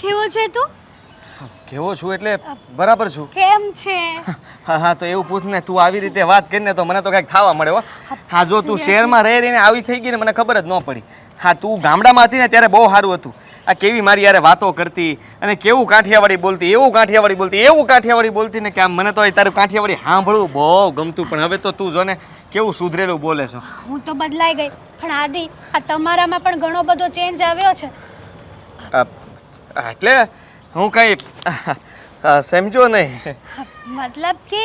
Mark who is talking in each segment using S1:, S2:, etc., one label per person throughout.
S1: કેવો છે તું?
S2: કેવો છું એટલે બરાબર છું.
S1: કેમ છે?
S2: હા હા તો એવું પૂછ ને તું આવી રીતે વાત કરીને તો મને તો કંઈક થવા મળે હો. હા જો તું શહેરમાં રહી રહીને આવી થઈ ગઈ ને મને ખબર જ ન પડી. હા તું ગામડામાં હતી ને ત્યારે બહુ સારું હતું. આ કેવી મારી યારે વાતો કરતી અને કેવું કાઠિયાવાડી બોલતી એવું કાઠિયાવાડી બોલતી એવું કાઠિયાવાડી બોલતી ને કે આમ મને તો તારું કાઠિયાવાડી સાંભળવું બહુ ગમતું પણ હવે તો તું જો ને કેવું સુધરેલું બોલે છો.
S1: હું તો બદલાઈ ગઈ પણ આદિ આ તમારામાં પણ ઘણો બધો ચેન્જ આવ્યો છે.
S2: એટલે હું કંઈ સમજો નહીં.
S1: મતલબ કે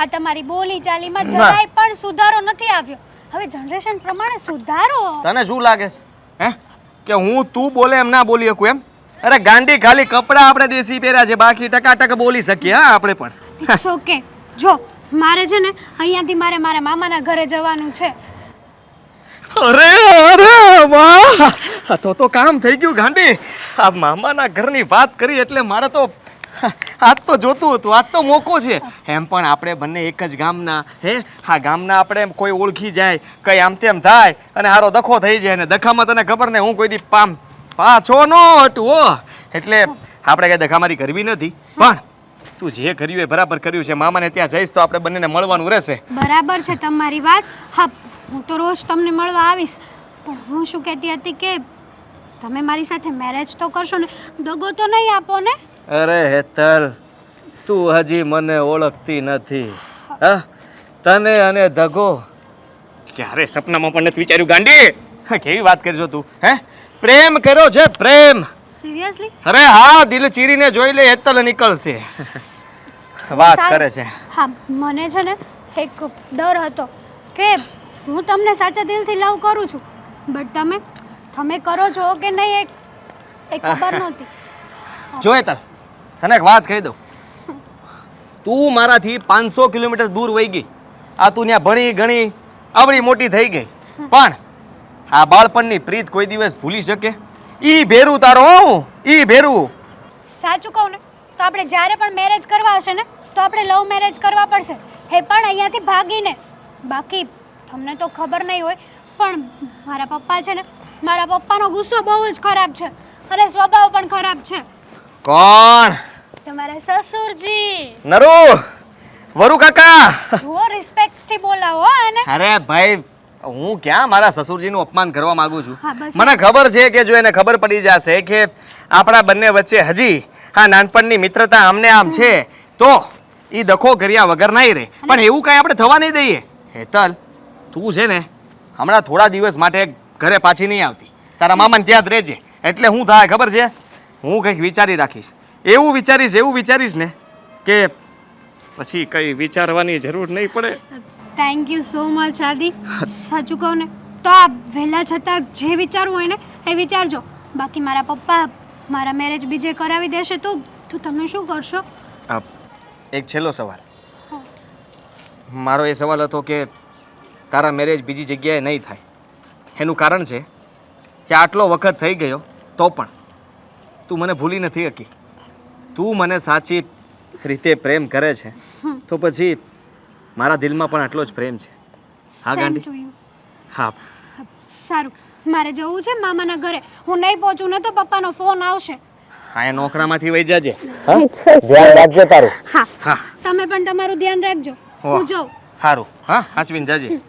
S1: આ તમારી બોલી ચાલીમાં. જરાય પણ સુધારો નથી આવ્યો. હવે જનરેશન પ્રમાણે સુધારો.
S2: તને શું લાગે છે હે? કે હું તું બોલે એમ ના બોલી શકું એમ? અરે ગાંડી ખાલી કપડાં આપણે દેશી પહેર્યા છે બાકી ટકાટક બોલી શકીએ હા આપણે પણ.
S1: ઇટ્સ ઓકે જો મારે છે ને અહીંયાથી મારે મારા મામાના ઘરે જવાનું છે.
S2: અરે અરે વાહ! તો તો કામ થઈ ગયું ગાંડી. આ મામાના ઘરની વાત કરી એટલે મારે તો આજ તો જોતું હતું, આજ તો મોકો છે. એમ પણ આપણે બંને એક જ ગામના, હે? હા, ગામના આપણે કોઈ ઓળખી જાય, કઈ આમ તેમ થાય, અને હારો દખો થઈ જાય ને દખામાં તને ખબર ને હું કોઈ દી પામ પાછો નો હટવો એટલે આપણે કઈ દખામારી કરવી નથી. પણ તું જે કર્યું એ બરાબર કર્યું છે. મામાને ત્યાં જઈશ તો આપણે બંનેને મળવાનું રહેશે.
S1: બરાબર છે તમારી વાત. હા, હું તો રોજ તમને મળવા આવીશ. પણ હું શું કહેતી હતી કે તમે મારી સાથે મેરેજ તો કરશો ને, દગો તો નહીં આપો ને?
S2: અરે હેતલ તું હજી મને ઓળખતી નથી. હા તને અને ધગો. ક્યારે સપનામાં પણ નથી વિચાર્યું ગાંડી કેવી વાત કરજો તું હે? પ્રેમ કર્યો છે પ્રેમ.
S1: સિરિયસલી
S2: અરે હા દિલ ચીરીને જોઈ લે હેતલ નીકળશે. વાત કરે છે.
S1: હા મને છે ને એક ડર હતો કે હું તમને સાચા દિલથી લવ કરું છું બટ તમે તમે કરો છો કે નહીં એક એ ખબર નહોતી.
S2: જો હેતલ તને એક વાત કહી દઉં. તું મારાથી પાંચસો કિલોમીટર દૂર વહી ગઈ. આ તું ત્યાં ભણી ગણી આવડી મોટી થઈ ગઈ. પણ આ બાળપણની પ્રીત કોઈ દિવસ ભૂલી શકે? ઈ ભેરું તારો હું ઈ ભેરું.
S1: સાચું કહું ને તો આપણે જ્યારે પણ મેરેજ કરવા હશે ને તો આપણે લવ મેરેજ કરવા પડશે. હે પણ અહીંયાથી ભાગીને. બાકી તમને તો ખબર નહીં હોય પણ મારા પપ્પા છે ને મારા પપ્પાનો ગુસ્સો બહુ જ ખરાબ છે. અને સ્વભાવ પણ ખરાબ છે.
S2: કોણ?
S1: તમારા સસુરજી.
S2: નરુ વરુ કાકા.
S1: જુઓ રિસ્પેક્ટથી બોલાવો અને
S2: અરે ભાઈ હું ક્યાં મારા સસુરજીનું અપમાન કરવા માંગુ છું? મને ખબર છે કે જો એને ખબર પડી જશે કે આપણા બંને વચ્ચે હજી હા નાનપણની મિત્રતા આમને આમ છે તો એ દખો કર્યા વગર નહીં રહે. પણ એવું કાંઈ આપણે થવા નહીં દઈએ. હેતલ તું છે ને હમણાં થોડા દિવસ માટે ઘરે પાછી નહીં આવતી. તારા મામાને ત્યાં જ રહેજે. એટલે હું થાય ખબર છે? હું કંઈક વિચારી રાખીશ. એવું વિચારીશ એવું વિચારીશ ને કે પછી કંઈ વિચારવાની જરૂર નહીં પડે.
S1: થેન્ક યુ સો મચ આદિ સાચું કહું ને તો આ વહેલા છતાં જે વિચારવું હોય ને એ વિચારજો. બાકી મારા પપ્પા મારા મેરેજ બીજે કરાવી દેશે તો તો તમે શું કરશો?
S2: એક છેલ્લો સવાલ. મારો એ સવાલ હતો કે તારા મેરેજ બીજી જગ્યાએ નહીં થાય. એનું કારણ છે કે આટલો વખત થઈ ગયો તો પણ તું મને ભૂલી નથી શકી તું મને સાચી રીતે પ્રેમ કરે છે તો પછી મારા દિલમાં પણ આટલો જ પ્રેમ છે. હા ગાંડી હા.
S1: સારું. મારે જવું છે મામાના ઘરે. હું નહીં પહોંચું ને તો પપ્પાનો ફોન આવશે.
S2: હા એ નોકરામાંથી વહી જાજે. ધ્યાન રાખજો તારું.
S1: હા.
S2: હા.
S1: તમે પણ તમારું ધ્યાન રાખજો. હું જાઉં.
S2: સારું હા હાસવીન જાજે.